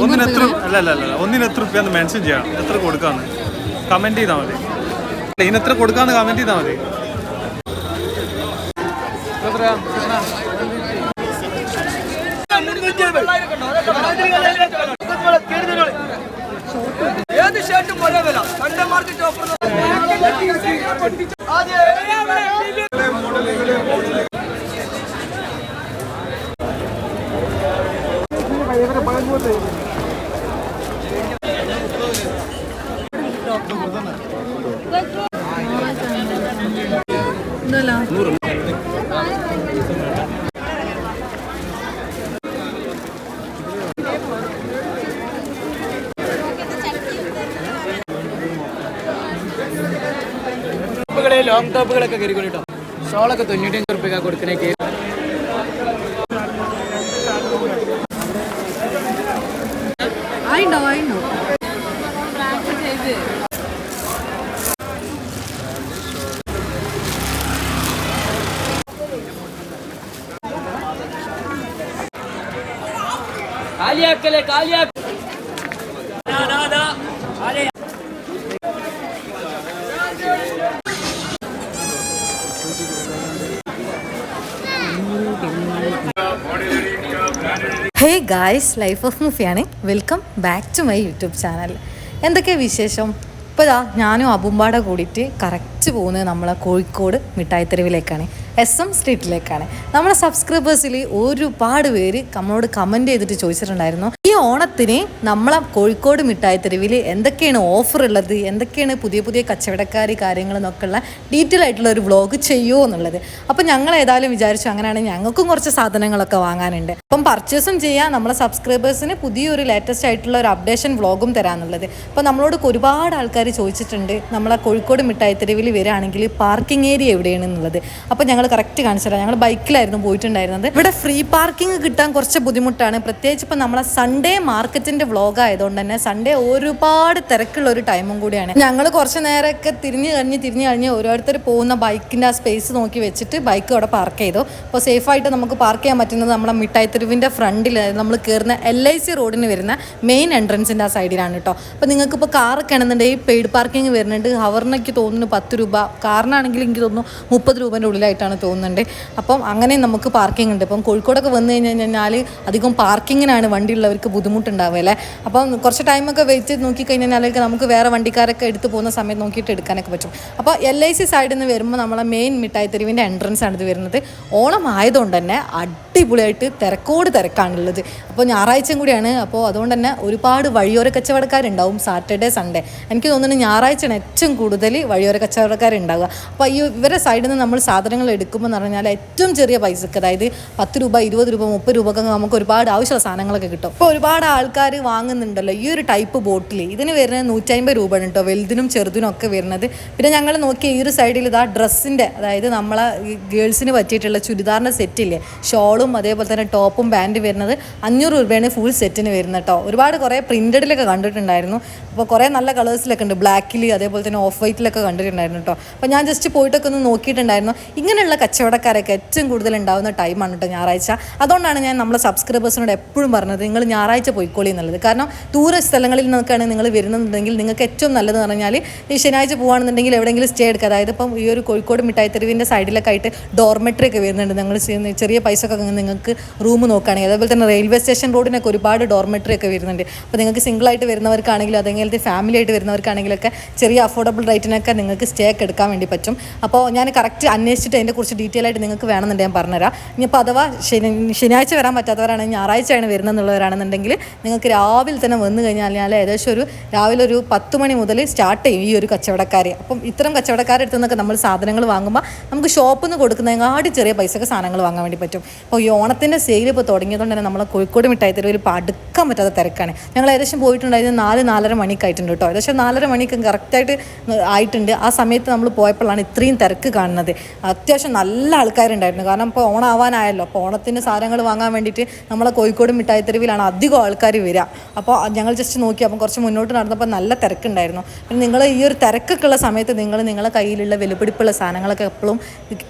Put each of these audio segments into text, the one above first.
ഒന്നിന് എത്ര അല്ല അല്ല അല്ല. ഒന്നിന് എത്ര റുപ്യ മെൻഷൻ ചെയ്യണം. എത്ര കൊടുക്കാന്ന്? കമന്റ് ചെയ്താൽ മതി. അല്ല, ഇതിന് എത്ര കൊടുക്കാന്ന് കമന്റ് ചെയ്താൽ മതി. ¡Gracias! ലോങ് ടോപ്പുകളൊക്കെ കയറിക്കൊണ്ടിട്ടോ ഷോളൊക്കെ തൊണ്ണൂറ്റഞ്ച് റുപ്യ കൊടുക്കണേക്ക് ആയിണ്ടോ ആയിണ്ടോ? കാലിയാക്കലേ കാലിയാക്ക hey guys life of മുഫിയാണ്. Welcome back to my YouTube channel. എന്തൊക്കെ വിശേഷം? ഇപ്പോൾ ഇതാ ഞാനും അബുമ്പാടെ കൂടിയിട്ട് കറക്റ്റ് പോകുന്നത് നമ്മളെ കോഴിക്കോട് മിഠായിത്തെരുവിലേക്കാണ്. എസ് എം സ്ട്രീറ്റിലേക്കാണ്. നമ്മുടെ സബ്സ്ക്രൈബേഴ്സിൽ ഒരുപാട് പേര് നമ്മളോട് കമന്റ് ചെയ്തിട്ട് ചോദിച്ചിട്ടുണ്ടായിരുന്നു. ഈ ഓണത്തിന് നമ്മളെ കോഴിക്കോട് മിഠായി തെരുവിൽ എന്തൊക്കെയാണ് ഓഫർ ഉള്ളത്? എന്തൊക്കെയാണ് പുതിയ പുതിയ കച്ചവടക്കാർ കാര്യങ്ങൾ എന്നൊക്കെയുള്ള ഡീറ്റെയിൽ ആയിട്ടുള്ള ഒരു വ്ളോഗ് ചെയ്യുമോ എന്നുള്ളത്. അപ്പോൾ ഞങ്ങൾ ഏതായാലും വിചാരിച്ചു അങ്ങനെയാണെങ്കിൽ ഞങ്ങൾക്കും കുറച്ച് സാധനങ്ങളൊക്കെ വാങ്ങാനുണ്ട്. അപ്പം പർച്ചേസും ചെയ്യാം. നമ്മളെ സബ്സ്ക്രൈബേഴ്സിന് പുതിയൊരു ലേറ്റസ്റ്റ് ആയിട്ടുള്ള ഒരു അപ്ഡേഷൻ വ്ളോഗും തരാമെന്നുള്ളത് അപ്പോൾ നമ്മളോട് ഒരുപാട് ആൾക്കാർ ചോദിച്ചിട്ടുണ്ട് നമ്മളെ കോഴിക്കോട് മിഠായി തെരുവിൽ വരികയാണെങ്കിൽ പാർക്കിംഗ് ഏരിയ എവിടെയാണ് എന്നുള്ളത്. അപ്പോൾ ഞങ്ങൾ കറക്റ്റ് കാണിച്ചില്ല ഞങ്ങൾ ബൈക്കിലായിരുന്നു പോയിട്ടുണ്ടായിരുന്നത്. ഇവിടെ ഫ്രീ പാർക്കിംഗ് കിട്ടാൻ കുറച്ച് ബുദ്ധിമുട്ടാണ്. പ്രത്യേകിച്ച് ഇപ്പോൾ നമ്മളെ സൺഡേ മാർക്കറ്റിന്റെ വ്ളോഗ് ആയതുകൊണ്ട് തന്നെ സൺഡേ ഒരുപാട് തിരക്കുള്ള ഒരു ടൈമും കൂടിയാണ്. ഞങ്ങൾ കുറച്ച് നേരമൊക്കെ തിരിഞ്ഞ് കഴിഞ്ഞ് തിരിഞ്ഞ് കഴിഞ്ഞ് ഓരോരുത്തർ പോകുന്ന ബൈക്കിന്റെ ആ സ്പേസ് നോക്കി വെച്ചിട്ട് ബൈക്ക് അവിടെ പാർക്ക് ചെയ്തു. അപ്പോൾ സേഫായിട്ട് നമുക്ക് പാർക്ക് ചെയ്യാൻ പറ്റുന്നത് നമ്മുടെ നമ്മളെ മിഠായിത്തെരുവിന്റെ ഫ്രണ്ടിൽ നമ്മൾ കയറുന്ന എൽ ഐ സി റോഡിന് വരുന്ന മെയിൻ എൻട്രൻസിന്റെ ആ സൈഡിലാണ് കേട്ടോ അപ്പോൾ നിങ്ങൾക്ക് ഇപ്പോൾ കാറൊക്കെ ആണെന്നുണ്ടെങ്കിൽ പെയ്ഡ് പാർക്കിംഗ് വരുന്നുണ്ട്. ഹവറിനൊക്കെ തോന്നുന്നു പത്ത് രൂപ. കാറിനാണെങ്കിൽ എനിക്ക് തോന്നുന്നു മുപ്പത് രൂപേന്റെ ഉള്ളിലായിട്ടാണ് തോന്നുന്നുണ്ട്. അപ്പം അങ്ങനെ നമുക്ക് പാർക്കിംഗ് ഉണ്ട്. ഇപ്പം കോഴിക്കോടൊക്കെ വന്നു കഴിഞ്ഞ് കഴിഞ്ഞാൽ അധികം പാർക്കിങ്ങിനാണ് വണ്ടിയുള്ളവർക്ക് ബുദ്ധിമുട്ടുണ്ടാവുക അപ്പം കുറച്ച് ടൈമൊക്കെ വെച്ച് നോക്കി കഴിഞ്ഞാൽ നമുക്ക് വേറെ വണ്ടിക്കാരൊക്കെ എടുത്ത് പോകുന്ന സമയത്ത് നോക്കിയിട്ട് എടുക്കാനൊക്കെ പറ്റും. അപ്പോൾ എൽ ഐ സി സൈഡിൽ നിന്ന് വരുമ്പോൾ നമ്മളെ മെയിൻ മിഠായി തെരുവിന്റെ എൻട്രൻസ് ആണ് ഇത് വരുന്നത്. ഓണം ആയതുകൊണ്ട് തന്നെ അടിപൊളിയായിട്ട് തിരക്കോട് തിരക്കാണുള്ളത്. അപ്പോൾ ഞായറാഴ്ചയും കൂടിയാണ്. അപ്പോൾ അതുകൊണ്ട് തന്നെ ഒരുപാട് വഴിയോര കച്ചവടക്കാരുണ്ടാവും സാറ്റർഡേ സൺഡേ എനിക്ക് തോന്നുന്നു ഞായറാഴ്ചയാണ് ഏറ്റവും കൂടുതൽ വഴിയോര കച്ചവടക്കാരുണ്ടാവുക. അപ്പോൾ ഈ ഇവരെ സൈഡിൽ നിന്ന് നമ്മൾ സാധനങ്ങൾ എടുക്കുമ്പോൾ എന്ന് പറഞ്ഞാൽ ഏറ്റവും ചെറിയ പൈസക്ക് അതായത് പത്ത് രൂപ ഇരുപത് രൂപ മുപ്പത് രൂപക്ക് നമുക്ക് ഒരുപാട് ആവശ്യമുള്ള സാധനങ്ങളൊക്കെ കിട്ടും. ഇപ്പോൾ ഒരുപാട് ആൾക്കാർ വാങ്ങുന്നുണ്ടല്ലോ ഈ ഒരു ടൈപ്പ് ബോട്ടിൽ ഇതിന് വരുന്നത് നൂറ്റമ്പത് രൂപയാണ് കേട്ടോ വലുതിനും ചെറുതിനും ഒക്കെ വരുന്നത്. പിന്നെ ഞങ്ങൾ നോക്കിയ ഈ ഒരു സൈഡിൽ ഇതാ ഡ്രസ്സിന്റെ അതായത് നമ്മളെ ഗേൾസിന് പറ്റിയിട്ടുള്ള ചുരിദാറിന്റെ സെറ്റില്ലേ ഷോളും അതേപോലെ തന്നെ ടോപ്പും പാന്റും വരുന്നത് അഞ്ഞൂറ് രൂപയാണ് ഫുൾ സെറ്റിന് വരുന്നത് കേട്ടോ. ഒരുപാട് കുറേ പ്രിന്റഡിലൊക്കെ കണ്ടിട്ടുണ്ടായിരുന്നു. അപ്പോൾ കുറേ നല്ല കളേഴ്സിലൊക്കെ ഉണ്ട് ബ്ലാക്കിൽ അതേപോലെ തന്നെ ഓഫ് വൈറ്റിലൊക്കെ കണ്ടിട്ടുണ്ടായിരുന്നു കേട്ടോ. അപ്പോൾ ഞാൻ ജസ്റ്റ് പോയിട്ടൊക്കെ ഒന്ന് നോക്കിയിട്ടുണ്ടായിരുന്നു. ഇങ്ങനെയുള്ള കച്ചവടക്കാരൊക്കെ ഏറ്റവും കൂടുതൽ ഉണ്ടാകുന്ന ടൈമാണ് കേട്ടോ ഞായറാഴ്ച. അതുകൊണ്ടാണ് ഞാൻ നമ്മളെ സബ്സ്ക്രൈബേഴ്സിനോട് എപ്പോഴും പറഞ്ഞത് നിങ്ങൾ ഞായറാഴ്ച പോയിക്കോളി എന്നുള്ളത്. കാരണം ദൂര സ്ഥലങ്ങളിൽ നിന്നൊക്കെയാണ് നിങ്ങൾ വരുന്നുണ്ടെങ്കിൽ നിങ്ങൾക്ക് ഏറ്റവും നല്ലതെന്ന് പറഞ്ഞാൽ ഈ ശനിയാഴ്ച പോകുകയാണെന്നുണ്ടെങ്കിൽ എവിടെയെങ്കിലും സ്റ്റേ എടുക്കുക. അതായത് ഇപ്പം ഈ ഒരു കോഴിക്കോട് മിഠായി തെരുവിന്റെ സൈഡിലൊക്കെ ആയിട്ട് ഡോർമെട്രി ഒക്കെ വരുന്നുണ്ട്. നിങ്ങൾ ചെറിയ പൈസ ഒക്കെ നിങ്ങൾക്ക് റൂം നോക്കുകയാണെങ്കിൽ. അതേപോലെ തന്നെ റെയിൽവേ സ്റ്റേഷൻ റോഡിനൊക്കെ ഒരുപാട് ഡോർമെട്രി ഒക്കെ വരുന്നുണ്ട്. അപ്പോൾ നിങ്ങൾക്ക് സിംഗിളായിട്ട് വരുന്നവർക്കാണെങ്കിലും അതെങ്കിൽ ഫാമിലി ആയിട്ട് വരുന്നവർക്കാണെങ്കിലൊക്കെ ചെറിയ അഫോർഡബിൾ റേറ്റിനൊക്കെ നിങ്ങൾക്ക് സ്റ്റേ ഒക്കെ എടുക്കാൻ വേണ്ടി പറ്റും. അപ്പോൾ ഞാൻ കറക്റ്റ് അന്വേഷിച്ചിട്ട് അതിന്റെ കുറിച്ച് ഡീറ്റെയിൽ ആയിട്ട് നിങ്ങൾക്ക് വേണമെന്നുണ്ടെങ്കിൽ ഞാൻ പറഞ്ഞുതരാം. ഇനിയിപ്പോൾ അഥവാ ശനി ശനിയാഴ്ച വരാൻ പറ്റാത്തവരാണെങ്കിൽ ഞായറാഴ്ചയാണ് വരുന്നതെന്നുള്ളവരാണെന്നുണ്ടെങ്കിൽ നിങ്ങൾക്ക് രാവിലെ തന്നെ വന്നു കഴിഞ്ഞാൽ ഞാൻ ഏകദേശം ഒരു രാവിലെ ഒരു പത്ത് മണി മുതൽ സ്റ്റാർട്ട് ചെയ്യും ഈ ഒരു കച്ചവടക്കാരെ. അപ്പം ഇത്തരം കച്ചവടക്കാരുടെ അടുത്ത് നിന്നൊക്കെ നമ്മൾ സാധനങ്ങൾ വാങ്ങുമ്പോൾ നമുക്ക് ഷോപ്പിൽ നിന്ന് കൊടുക്കുന്നതിനാട് ചെറിയ പൈസക്ക് സാധനങ്ങൾ വാങ്ങാൻ വേണ്ടി പറ്റും. അപ്പോൾ ഈ ഓണത്തിന്റെ സെയിൽ ഇപ്പോൾ തുടങ്ങിയതുകൊണ്ട് തന്നെ നമ്മളെ കോഴിക്കോട് മിഠായി തരും ഒരു പടുക്കാൻ പറ്റാത്ത തിരക്കാണ്. ഞങ്ങൾ ഏകദേശം പോയിട്ടുണ്ടായിരുന്നത് നാല് നാലര മണിക്കായിട്ടുണ്ട് കേട്ടോ. ഏകദേശം നാലര മണിക്ക് കറക്റ്റായിട്ട് ആയിട്ടുണ്ട്. ആ സമയത്ത് നമ്മൾ പോയപ്പോഴാണ് ഇത്രയും തിരക്ക് കാണുന്നത്. അത്യാവശ്യം അത്യാവശ്യം നല്ല ആൾക്കാരുണ്ടായിരുന്നു. കാരണം ഇപ്പോൾ ഓണാവാനായല്ലോ. അപ്പോൾ ഓണത്തിന് സാധനങ്ങൾ വാങ്ങാൻ വേണ്ടിയിട്ട് നമ്മളെ കോഴിക്കോട് മിഠായി തെരുവിലാണ് അധികം ആൾക്കാർ വരിക അപ്പോൾ ഞങ്ങൾ ജസ്റ്റ് നോക്കി. അപ്പം കുറച്ച് മുന്നോട്ട് നടന്നപ്പോൾ നല്ല തിരക്കുണ്ടായിരുന്നു. പിന്നെ നിങ്ങൾ ഈ ഒരു തിരക്കൊക്കെ ഉള്ള സമയത്ത് നിങ്ങൾ നിങ്ങളെ കയ്യിലുള്ള വിലപിടിപ്പുള്ള സാധനങ്ങളൊക്കെ എപ്പോഴും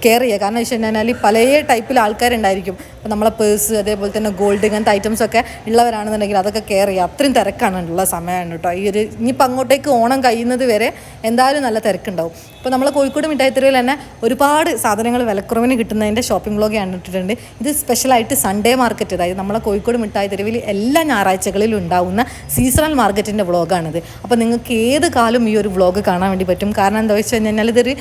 കെയർ ചെയ്യുക. കാരണം വെച്ച് കഴിഞ്ഞാൽ പല ടൈപ്പിൽ ആൾക്കാരുണ്ടായിരിക്കും. അപ്പോൾ നമ്മളെ പേഴ്സ് അതേപോലെ തന്നെ ഗോൾഡ് ഇങ്ങനത്തെ ഐറ്റംസ് ഒക്കെ ഉള്ളവരാണെന്നുണ്ടെങ്കിൽ അതൊക്കെ കെയർ ചെയ്യുക. അത്രയും തിരക്കാണ് ഉള്ള സമയമാണ് കേട്ടോ. ഈ ഒരു ഇനിയിപ്പോൾ അങ്ങോട്ടേക്ക് ഓണം കഴിയുന്നത് വരെ എന്തായാലും നല്ല തിരക്കുണ്ടാവും. ഇപ്പോൾ നമ്മൾ കോഴിക്കോട് മിഠായിത്തെരുവിൽ തന്നെ ഒരുപാട് സാധനങ്ങൾ വിലക്കുറവിന് കിട്ടുന്നതിന്റെ ഷോപ്പിംഗ് വ്ളോഗ് കണ്ടിട്ടുണ്ട് ഇത് സ്പെഷ്യലായിട്ട് സൺഡേ മാർക്കറ്റ് അതായത് നമ്മളെ കോഴിക്കോട് മിഠായി തെരുവിൽ എല്ലാ ഞായറാഴ്ചകളിലും ഉണ്ടാവുന്ന സീസണൽ മാർക്കറ്റിന്റെ വ്ളോഗാണിത് അപ്പോൾ നിങ്ങൾക്ക് ഏത് കാലം ഈ ഒരു വ്ളോഗ് കാണാൻ വേണ്ടി പറ്റും? കാരണം എന്താ വെച്ച് കഴിഞ്ഞാൽ ഇതൊരു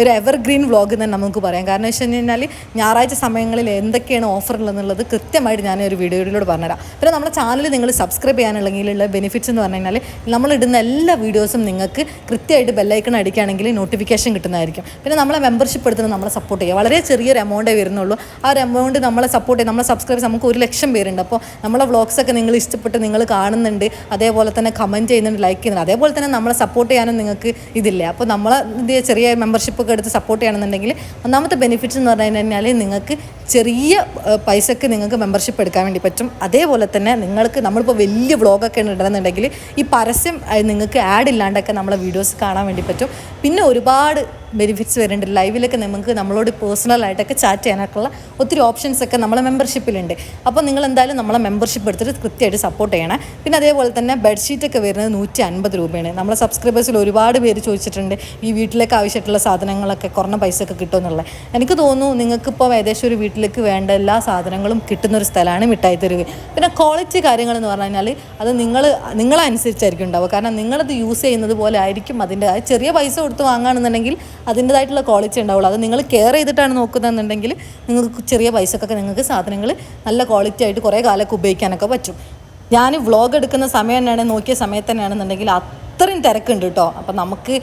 ഒരു എവർഗ്രീൻ വ്ളോഗ് തന്നെ നമുക്ക് പറയാം. കാരണം വെച്ച് കഴിഞ്ഞാൽ ഞായറാഴ്ച സമയങ്ങളിൽ എന്തൊക്കെയാണ് ഓഫർ ഉള്ളതെന്നുള്ളത് കൃത്യമായിട്ട് ഞാൻ ഒരു വീഡിയോയിലൂടെ പറഞ്ഞുതരാം. പിന്നെ നമ്മുടെ ചാനൽ നിങ്ങൾ സബ്സ്ക്രൈബ് ചെയ്യാനുള്ളതിലുള്ള ബെനിഫിറ്റ്സ് എന്ന് പറഞ്ഞു കഴിഞ്ഞാൽ നമ്മളിടുന്ന എല്ലാ വീഡിയോസും നിങ്ങൾക്ക് കൃത്യമായിട്ട് ബെല്ലൈക്കൺ അടിക്കുകയാണെങ്കിൽ നോട്ടിഫിക്കേഷൻ കിട്ടുന്നതായിരിക്കും. പിന്നെ നമ്മളെ മെമ്പർഷിപ്പ് എടുത്തത് നമ്മളെ സപ്പോർട്ട് ചെയ്യുക. വളരെ ചെറിയൊരു എമൗണ്ടേ വരുന്നുള്ളൂ. ആ ഒരു എമൗണ്ട് നമ്മളെ സപ്പോർട്ട് ചെയ്യും നമ്മളെ സബ്സ്ക്രൈബ് നമുക്ക് ഒരു ലക്ഷം പേരുണ്ട്. അപ്പോൾ നമ്മളെ വ്ളോഗ്സ് ഒക്കെ നിങ്ങൾ ഇഷ്ടപ്പെട്ട് നിങ്ങൾ കാണുന്നുണ്ട്. അതേപോലെ തന്നെ കമന്റ് ചെയ്യുന്നുണ്ട് ലൈക്ക് ചെയ്യുന്നുണ്ട്. അതേപോലെ തന്നെ നമ്മളെ സപ്പോർട്ട് ചെയ്യാനും നിങ്ങൾക്ക് ഇതില്ല. അപ്പോൾ നമ്മളെ ചെറിയ മെമ്പർഷിപ്പ് ഒക്കെ എടുത്ത് സപ്പോർട്ട് ചെയ്യണമെന്നുണ്ടെങ്കിൽ ഒന്നാമത്തെ ബെനിഫിറ്റ്സ് എന്ന് പറഞ്ഞു കഴിഞ്ഞാൽ നിങ്ങൾക്ക് ചെറിയ പൈസക്ക് നിങ്ങൾക്ക് മെമ്പർഷിപ്പ് എടുക്കാൻ വേണ്ടി പറ്റും. അതേപോലെ തന്നെ നിങ്ങൾക്ക് നമ്മളിപ്പോൾ വലിയ വ്ളോഗൊക്കെ ഇടണമെന്നുണ്ടെങ്കിൽ ഈ പരസ്യം നിങ്ങൾക്ക് ആഡ് ഇല്ലാണ്ടൊക്കെ നമ്മളെ വീഡിയോസ് കാണാൻ വേണ്ടി പറ്റും. പിന്നെ ഒരുപാട് ഒരുപാട് ബെനിഫിറ്റ്സ് വരുന്നുണ്ട്. ലൈവിലൊക്കെ നിങ്ങൾക്ക് നമ്മളോട് പേഴ്സണലായിട്ടൊക്കെ ചാറ്റ് ചെയ്യാനൊക്കെയുള്ള ഒത്തിരി ഓപ്ഷൻസ് ഒക്കെ നമ്മളെ മെമ്പർഷിപ്പിലുണ്ട് അപ്പോൾ നിങ്ങൾ എന്തായാലും നമ്മളെ മെമ്പർഷിപ്പ് എടുത്തിട്ട് കൃത്യമായിട്ട് സപ്പോർട്ട് ചെയ്യണം. പിന്നെ അതേപോലെ തന്നെ ബെഡ്ഷീറ്റൊക്കെ വരുന്നത് നൂറ്റി അൻപത് രൂപയാണ്. നമ്മളെ സബ്സ്ക്രൈബേഴ്സിൽ ഒരുപാട് പേര് ചോദിച്ചിട്ടുണ്ട് ഈ വീട്ടിലേക്ക് ആവശ്യമായിട്ടുള്ള സാധനങ്ങളൊക്കെ കുറഞ്ഞ പൈസയൊക്കെ കിട്ടുമെന്നുള്ളത് എനിക്ക് തോന്നുന്നു നിങ്ങൾക്കിപ്പോൾ ഏകദേശം ഒരു വീട്ടിലേക്ക് വേണ്ട എല്ലാ സാധനങ്ങളും കിട്ടുന്ന ഒരു സ്ഥലമാണ് മിഠായി തെരുവ്. പിന്നെ ക്വാളിറ്റി കാര്യങ്ങൾ എന്ന് പറഞ്ഞു കഴിഞ്ഞാൽ അത് നിങ്ങൾ നിങ്ങളനുസരിച്ചായിരിക്കും ഉണ്ടാവുക. കാരണം നിങ്ങളത് യൂസ് ചെയ്യുന്നത് പോലെ ആയിരിക്കും അതിന്റെ. ചെറിയ പൈസ കൊടുത്ത് വാങ്ങുകയാണെന്നുണ്ടെങ്കിൽ അതിന്റെതായിട്ടുള്ള ക്വാളിറ്റി ഉണ്ടാവുള്ളൂ. അത് നിങ്ങൾ കെയർ ചെയ്തിട്ടാണ് നോക്കുന്നതെന്നുണ്ടെങ്കിൽ നിങ്ങൾക്ക് ചെറിയ പൈസക്കൊക്കെ നിങ്ങൾക്ക് സാധനങ്ങൾ നല്ല ക്വാളിറ്റി ആയിട്ട് കുറേ കാലമൊക്കെ ഉപയോഗിക്കാനൊക്കെ പറ്റും. ഞാൻ വ്ളോഗ് എടുക്കുന്ന സമയം തന്നെയാണ് നോക്കിയ സമയത്ത് തന്നെയാണെന്നുണ്ടെങ്കിൽ അത്രയും തിരക്കുണ്ട് കേട്ടോ. അപ്പം നമുക്ക്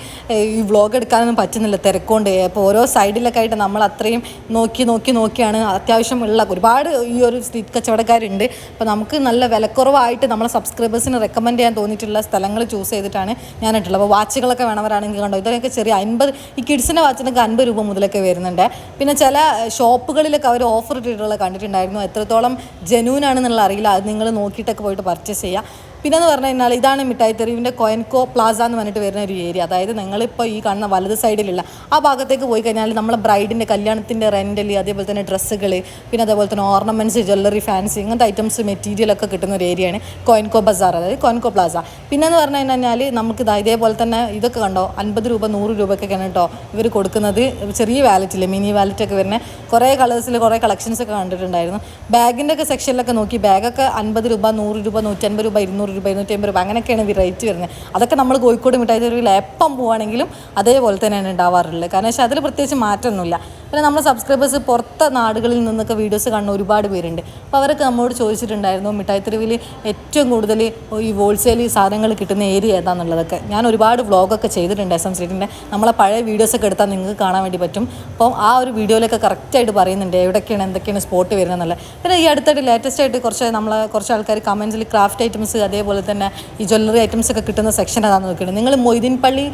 ഈ വ്ളോഗ് എടുക്കാനൊന്നും പറ്റുന്നില്ല. തിരക്കുകൊണ്ട് അപ്പോൾ ഓരോ സൈഡിലൊക്കെ ആയിട്ട് നമ്മൾ അത്രയും നോക്കി നോക്കി നോക്കിയാണ്. അത്യാവശ്യം ഉള്ള ഒരുപാട് ഈ ഒരു സ്ട്രീറ്റ് കച്ചവടക്കാരുണ്ട്. അപ്പോൾ നമുക്ക് നല്ല വിലക്കുറവായിട്ട് നമ്മളെ സബ്സ്ക്രൈബേഴ്സിന് റെക്കമെൻഡ് ചെയ്യാൻ തോന്നിയിട്ടുള്ള സ്ഥലങ്ങൾ ചൂസ് ചെയ്തിട്ടാണ് ഞാൻ ഇട്ടുള്ളത് അപ്പോൾ വാച്ചുകളൊക്കെ വേണവരാണെങ്കിൽ കണ്ടോ ഇതൊക്കെ ചെറിയ അൻപത് ഈ കിഡ്സിന്റെ വാച്ചിനൊക്കെ അൻപത് രൂപ മുതലൊക്കെ വരുന്നുണ്ട്. പിന്നെ ചില ഷോപ്പുകളിലൊക്കെ അവർ ഓഫർ ഇട്ടിട്ടുള്ളത് കണ്ടിട്ടുണ്ടായിരുന്നു. എത്രത്തോളം ജനുവിനാണെന്നുള്ള അറിയില്ല. അത് നിങ്ങൾ നോക്കിയിട്ടൊക്കെ പോയിട്ട് പർച്ചേസ് ചെയ്യുക. പിന്നെ എന്ന് പറഞ്ഞു കഴിഞ്ഞാൽ ഇതാണ് മിഠായി തെരുവിന്റെ കൊയൻകോ പ്ലാസ എന്ന് പറഞ്ഞിട്ട് വരുന്ന ഒരു ഏരിയ. അതായത് നിങ്ങളിപ്പോൾ ഈ കാണുന്ന വലത് സൈഡിലുള്ള ആ ഭാഗത്തേക്ക് പോയി കഴിഞ്ഞാൽ നമ്മളെ ബ്രൈഡിന്റെ കല്യാണത്തിന്റെ റെന്റൽ അതേപോലെ തന്നെ ഡ്രസ്സുകൾ പിന്നെ അതേപോലെ തന്നെ ഓർണമെന്റ്സ് ജ്വല്ലറി ഫാൻസി ഇങ്ങനത്തെ ഐറ്റംസ് മെറ്റീരിയലൊക്കെ കിട്ടുന്ന ഒരു ഏരിയയാണ് കൊയൻകോ ബസാർ അതായത് കൊയൻകോ പ്ലാസ. പിന്നെ എന്ന് പറഞ്ഞു കഴിഞ്ഞാൽ നമുക്ക് ഇതാ ഇതേപോലെ തന്നെ ഇതൊക്കെ കണ്ടോ? അൻപത് രൂപ നൂറ് രൂപയ്ക്കൊക്കെയാണ് കേട്ടോ ഇവർ കൊടുക്കുന്നത്. ചെറിയ വാലറ്റിൽ മിനി വാലറ്റൊക്കെ വരുന്ന കുറേ കളേഴ്സിൽ കുറേ കളക്ഷൻസ് ഒക്കെ കണ്ടിട്ടുണ്ടായിരുന്നു. ബാഗിന്റെ ഒക്കെ സെക്ഷനിലൊക്കെ നോക്കി ബാഗൊക്കെ അൻപത് രൂപ നൂറ് രൂപ നൂറ്റൻപത് രൂപ ഇരുന്നൂറ് രൂപ ഇരുന്നൂറ്റി അമ്പത് രൂപ അങ്ങനെയൊക്കെയാണ് റേറ്റ് വരുന്നത്. അതൊക്കെ നമ്മൾ കോഴിക്കോട് മിഠായി തെരുവിൽ എപ്പം പോവുകയാണെങ്കിലും അതേപോലെ തന്നെയാണ് ഉണ്ടാവാറുള്ളത്. കാരണം വെച്ചാൽ അതിൽ പ്രത്യേകിച്ച് മാറ്റമൊന്നുമില്ല. പിന്നെ നമ്മുടെ സബ്സ്ക്രൈബേഴ്സ് പുറത്തെ നാടുകളിൽ നിന്നൊക്കെ വീഡിയോസ് കാണുന്ന ഒരുപാട് പേരുണ്ട്. അപ്പോൾ അവരൊക്കെ നമ്മോട് ചോദിച്ചിട്ടുണ്ടായിരുന്നു മിഠായി തെരുവിൽ ഏറ്റവും കൂടുതൽ ഈ ഹോൾസെയിൽ സാധനങ്ങൾ കിട്ടുന്ന ഏരിയ ഏതാണെന്നുള്ളതൊക്കെ ഞാൻ ഒരുപാട് വ്ളോഗൊക്കെ ചെയ്തിട്ടുണ്ട് എസ് എം സ്ട്രീറ്റിന്റെ നമ്മളെ പഴയ വീഡിയോസൊക്കെ എടുത്താൽ നിങ്ങൾക്ക് കാണാൻ വേണ്ടി പറ്റും. അപ്പോൾ ആ ഒരു വീഡിയോയിലൊക്കെ കറക്റ്റായിട്ട് പറയുന്നുണ്ട് എവിടെയൊക്കെയാണ് എന്തൊക്കെയാണ് സ്പോട്ട് വരുന്നതെന്നുള്ളത്. പിന്നെ ഈ അടുത്തായിട്ട് ലേറ്റസ്റ്റ് ആയിട്ട് കുറച്ച് നമ്മളെ കുറച്ച് ആൾക്കാർ കമൻസിൽ ക്രാഫ്റ്റ് ഐറ്റംസ് അതേപോലെ തന്നെ ഈ ജ്വല്ലറി ഐറ്റംസ് ഒക്കെ കിട്ടുന്ന സെക്ഷൻ അതാണെന്ന് നോക്കിയിട്ട് നിങ്ങൾ മൊയ്തീൻ പള്ളി